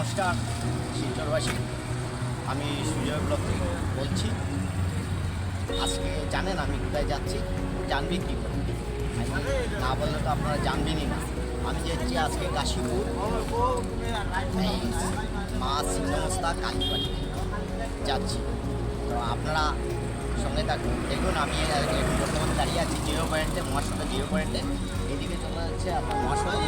নমস্কার শিলচরবাসী আমি সুজয় ব্লক থেকে বলছি, আজকে জানেন আমি কোথায় যাচ্ছি, জানবি কী না বললে তো আপনারা জানবেনই না। আমি যাচ্ছি আজকে কাশীপুর মা সিংহস্তা কালীবাড়ি যাচ্ছি। তো আপনারা সঙ্গে থাকুন। দেখুন, আমি বর্তমানে দাঁড়িয়ে আছি জিরো পয়েন্টে মহাশয় জিরো পয়েন্টে। এদিকে চলে যাচ্ছে আপনার মহাশয়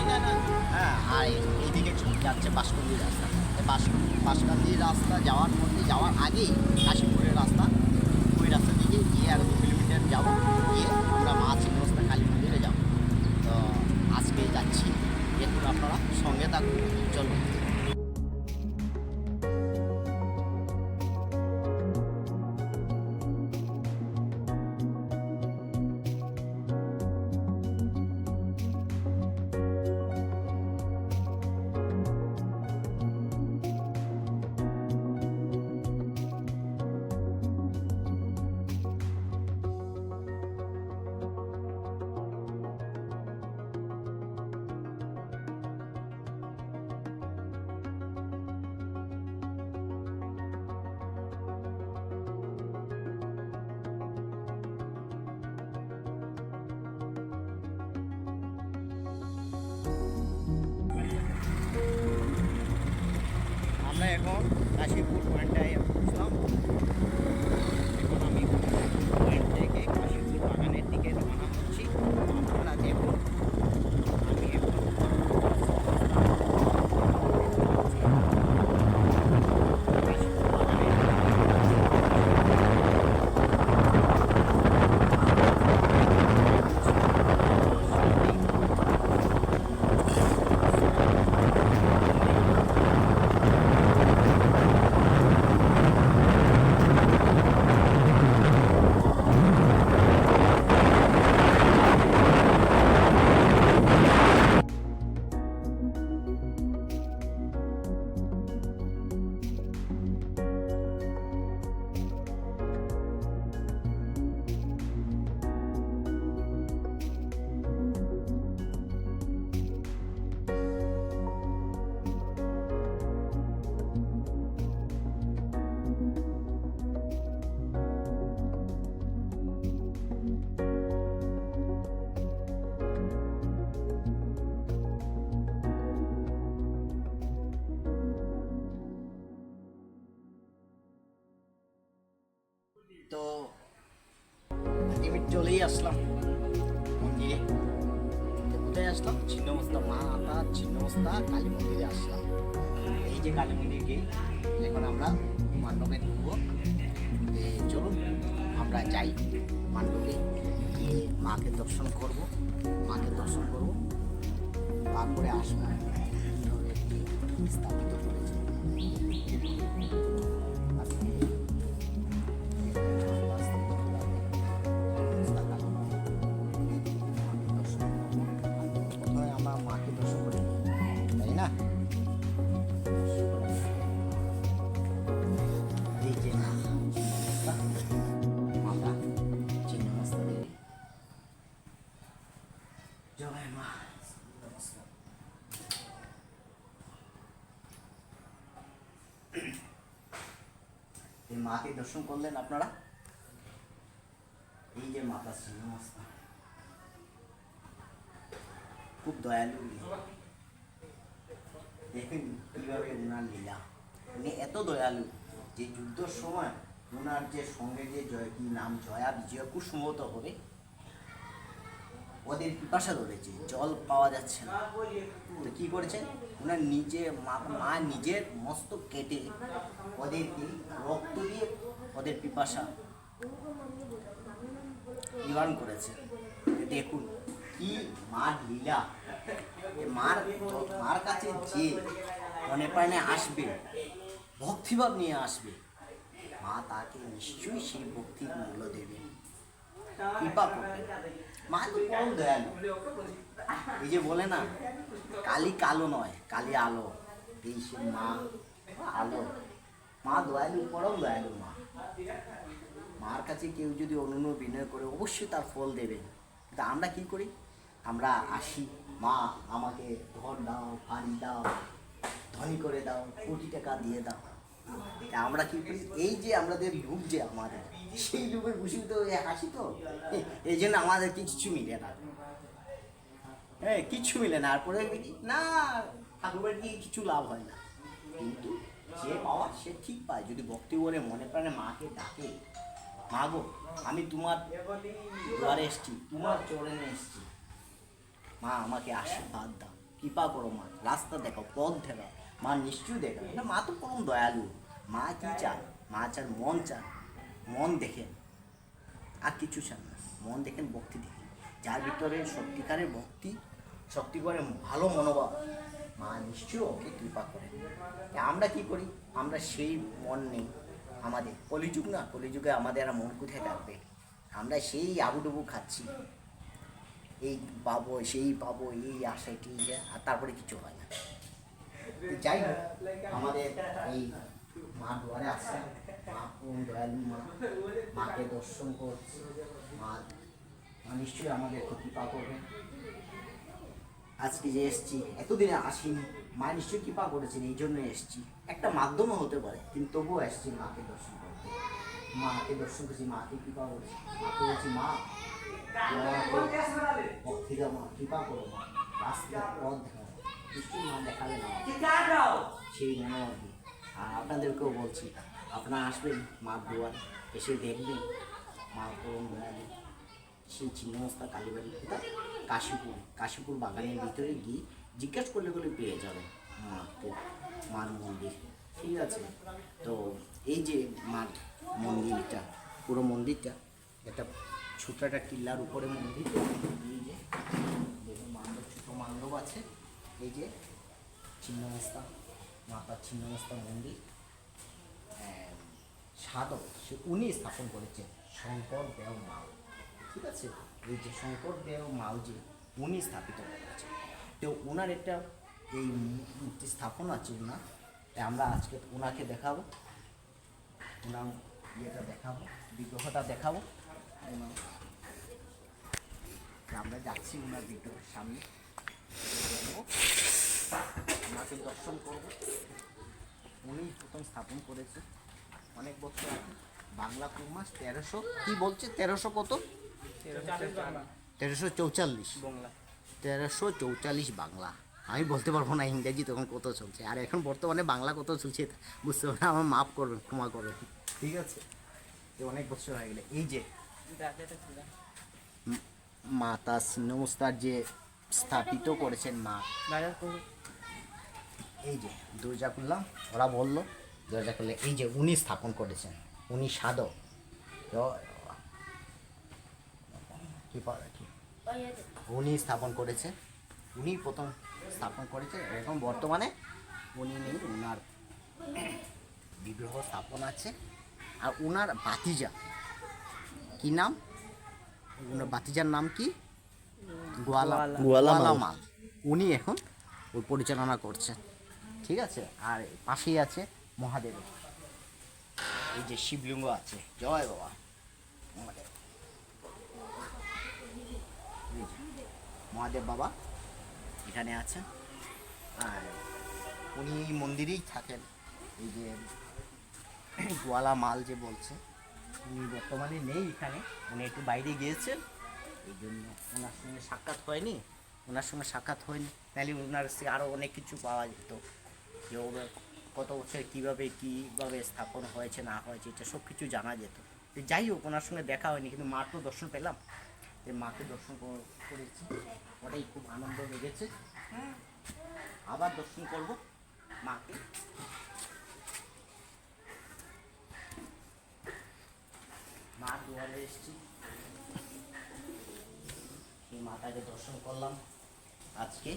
হ্যাঁ আর এইদিকে যাচ্ছে বাসকুন্দি রাস্তা। বাস বাসকান্দি রাস্তা যাওয়ার মধ্যে, যাওয়ার আগেই কাশীপুরের আমরা এখন কাশীপুর পয়েন্টটায় পৌঁছলাম চলেই আসলাম। মন্দিরে। কোথায় আসলাম? ছিন্নমস্তা, মা, আতা, ছিন্নমস্তা, কালী মন্দিরে আসলাম। এই যে কালী মন্দির গেট, এখন আমরা মান্ডবে ঢুকবো। চলুন, আমরা যাই মান্ডবে গিয়ে মাকে দর্শন করব, মাকে দর্শন করব। তারপরে আসব। স্থাপিত করেছে। মাকে দর্শন করলেন আপনারা? এই যে মাতা সিংহস্তা খুব দয়ালু। দেখেন কীভাবে ওনার লীলা। উনি এত দয়ালু যে যুদ্ধর সময় ওনার যে সঙ্গে যে জয় কি নাম জয়া বিজয় সম্ভবত হবে, ওদের পিপাসা ধরেছে, জল পাওয়া যাচ্ছে না। কি করেছেন? ওনার নিজে মা নিজের মস্তক কেটে ওদেরকে রক্ত দিয়ে ওদের পিপাসা নিবারণ করেছে। দেখুন কি মার লীলা। মার মার কাছে যে মনে প্রাণে আসবে, ভক্তিভাব নিয়ে আসবে, মা তাকে নিশ্চয়ই সেই ভক্তির মূল্য দেবে এই যে বলে না, কালি কালো নয়, কালি আলো। এই মা, আলো। মা দয়ালু, পরম দয়ালু মা। মার কাছে কেউ যদি অনন্য বিনয় করে, অবশ্যই তার ফল দেবেন কিন্তু আমরা কি করি? আমরা আসি, মা, আমাকে ধন দাও পানি দাও, ধনী করে দাও, কোটি টাকা দিয়ে দাও। আমরা কি করি? এই যে আমাদের যুগ যে আমাদের, সেই যুগের খুশি তো হাসি তো? এই জন্য আমাদের কিছু মিলে না। হ্যাঁ কিচ্ছু মিলে না। আর পরে না ঠাকুরের গিয়ে কিছু লাভ হয় না। কিন্তু যে পাওয়া সে ঠিক পায়। যদি ভক্তি করে মনে প্রাণে মাকে ডাকে মা গো আমি তোমার দুয়ারে এসছি, তোমার চরণে এসছি। মা, আমাকে আশীর্বাদ দাও। কৃপা করো, মা। রাস্তা দেখাও, পথ দেখাও। মা, নিশ্চয়ই দেখাও না, মা তো পরম দয়ালু। মা কি চান মা চান, মন চান, মন দেখেন। আর কিছু চান না। মন দেখেন, ভক্তি দেখেন। যার ভিতরে সত্যিকারের ভক্তি, সত্যিকারের ভালো মনোভাব, মা নিশ্চয়ই ওকে কৃপা করে। আমরা কি করি? আমরা সেই মন নেই আমাদের। কলিযুগ না, কলিযুগে আমাদের আর মন কোথায় থাকবে? আমরা সেই আবুডুবু খাচ্ছি। এই পাবো, সেই পাবো, এই আশা ঠিক আর তারপরে কিছু হয় না। যাই হোক, আমাদের এই মা দুয়ারে আসছে মা কোন দয়ালু মা? মাকে দর্শন করছে। মা মা নিশ্চয়ই আমাদের কৃপা করবে আজকে যে এসছি এতদিনে আসিনি। মা নিশ্চয়ই কৃপা করেছেন এই জন্য এসছি। একটা মাধ্যমও হতে পারে কিন্তু তবুও এসছি মাকে দর্শন করতে। মাকে দর্শন করছি মাকে কৃপা করেছি। মাকে বলছি মা। ভক্তিরা মা কৃপা করো মা। রাস্তা পথ নিশ্চয়ই মা দেখাবে না। সেই মনে আর আপনাদেরকেও বলছি, আপনারা আসবেন মা দুয়ার, এসে দেখবেন। মা করুন সেই চিন্নমস্তা কালীবাড়ি কোথায়? কাশীপুর। কাশীপুর বাগানের ভিতরে গিয়ে জিজ্ঞেস করলে করলে পেয়ে যাবেন মাকে মার মন্দির। ঠিক আছে। তো এই যে মার মন্দিরটা, পুরো মন্দিরটা, একটা ছোট একটা টিল্লার উপরে মন্দির। এই যে মান্ডব ছোটো মান্ডব আছে। এই যে ছিন্নমস্তা মাতার ছিন্নমস্তা মন্দির সাধক, সে উনি স্থাপন করেছেন শঙ্কর দেও মাল ঠিক আছে? এই যে শঙ্কর দেও মাল যে উনি স্থাপিত করেছেন। তো ওনার একটা এই মূর্তি স্থাপন আছে ওনার তাই আমরা আজকে ওনাকে দেখাবো। ওনার ইয়েটা দেখাবো, বিগ্রহটা দেখাবো। আমরা যাচ্ছি ওনার বিগ্রহের সামনে। ওনাকে দর্শন করব। উনি প্রথম স্থাপন করেছে। অনেক বছর আগে। বাংলা কোন মাস তেরোশো কি বলছে? তেরোশো কত? তেরোশো চৌচল্লিশ। তেরোশো চৌচল্লিশ বাংলা। আমি বলতে পারব না ইংরেজি তখন কত চলছে। আর এখন বর্তমানে বাংলা কত চলছে বুঝতে পারব না। আমার মাফ করবেন ক্ষমা করবেন। ঠিক আছে? তো অনেক বছর হয়ে গেলে। এই যে ম- মাতা সিন্নমস্তার যে স্থাপিত করেছেন মা। এই যে দরজা খুললাম ওরা বলল দরজা খুললে এই যে উনি স্থাপন করেছেন উনি সাধক। কি কি? উনি স্থাপন করেছে উনি প্রথম স্থাপন করেছে এখন বর্তমানে উনি নেই উনার বিগ্রহ স্থাপন আছে আর উনার বাতিজা কি নাম? উনার বাতিজার নাম কি? গোয়ালা গোয়ালা। মাল। গোয়ালা মাল। উনি এখন ওই পরিচালনা করছেন। ঠিক আছে? আর পাশেই আছে মহাদেব। এই যে শিবলিঙ্গ আছে। জয় বাবা। মহাদেব। মহাদেব বাবা এখানে আছেন। আর উনি এই মন্দিরেই থাকেন। এই যে গোয়ালা মাল যে বলছে, উনি বর্তমানে নেই এখানে। উনি একটু বাইরে গিয়েছেন। এই জন্য ওনার সঙ্গে সাক্ষাৎ হয়নি। ওনার সঙ্গে সাক্ষাৎ হয়নি। তাহলে ওনার আরও অনেক কিছু পাওয়া যেত। ওর কত বছর কীভাবে কীভাবে স্থাপন হয়েছে, না হয়েছে, এটা সব কিছু জানা যেত। যাই হোক, ওনার সঙ্গে দেখা হয়নি, কিন্তু মার তো দর্শন পেলাম। এই মাকে দর্শন করেছি। ওটাই খুব আনন্দ লেগেছে। আবার দর্শন করব মাকে। মা দুয়ারে এসেছি। সেই মাতাকে দর্শন করলাম আজকে।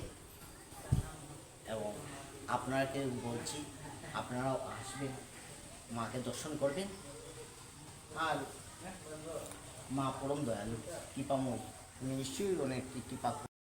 এবং আপনাকে বলছি, আপনারাও আসবেন, মাকে দর্শন করবেন। আর মা পরম দয়ালু, কৃপাময়। নিশ্চয়ই অনেক কৃপা